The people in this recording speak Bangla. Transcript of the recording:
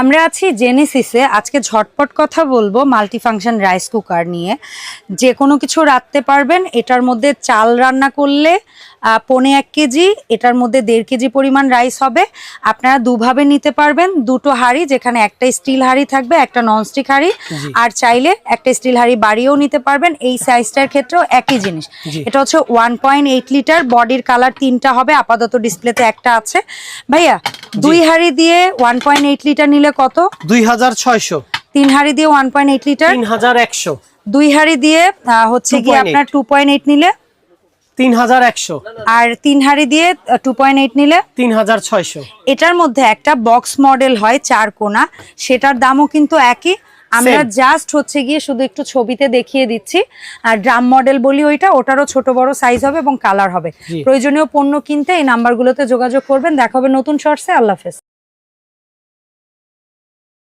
আমরা আছি জেনেসিসে আজকে ঝটপট কথা বলব মাল্টিফাংশন রাইস কুকার নিয়ে। যে কোনো কিছু রাখতে পারবেন, এটার মধ্যে চাল রান্না করলে পৌনে এক কেজি এটার মধ্যে দেড় কেজি পরিমাণ রাইস হবে। আপনারা দুভাবে নিতে পারবেন দুটো হাঁড়ি যেখানে একটা স্টিল হাঁড়ি থাকবে একটা ননস্টিক হাঁড়ি। আর চাইলে একটা স্টিল হাঁড়ি বাড়িয়েও নিতে পারবেন এই সাইজটার ক্ষেত্রেও একই জিনিস। এটা হচ্ছে ওয়ান পয়েন্ট এইট লিটার বডির কালার তিনটা হবে আপাতত ডিসপ্লেতে একটা আছে। ভাইয়া দুই হাঁড়ি দিয়ে ওয়ান পয়েন্ট এইট লিটার নিলে কত? দুই হাজার ছয়শো। তিন হাঁড়ি দিয়ে ওয়ান পয়েন্ট এইট লিটার তিন হাজার একশো। দুই হাঁড়ি দিয়ে হচ্ছে গিয়ে আপনার টু পয়েন্ট এইট নিলে তিন হাজার একশো। আর তিন হাঁড়ি দিয়ে টু পয়েন্ট এইট নিলে? তিন হাজার ছয়শো। এটার মধ্যে একটা বক্স মডেল হয় চার কোনা। সেটার দামও কিন্তু একই। আমরা জাস্ট হচ্ছে গিয়ে শুধু একটু ছবিতে দেখিয়ে দিচ্ছি। আর ড্রাম মডেল বলি ওইটা ওটারও ছোট বড় সাইজ হবে এবং কালার হবে। প্রয়োজনীয় পণ্য কিনতে এই নাম্বারগুলোতে যোগাযোগ করবেন। দেখা হবে নতুন শর্টসে আল্লাহ হাফেজ।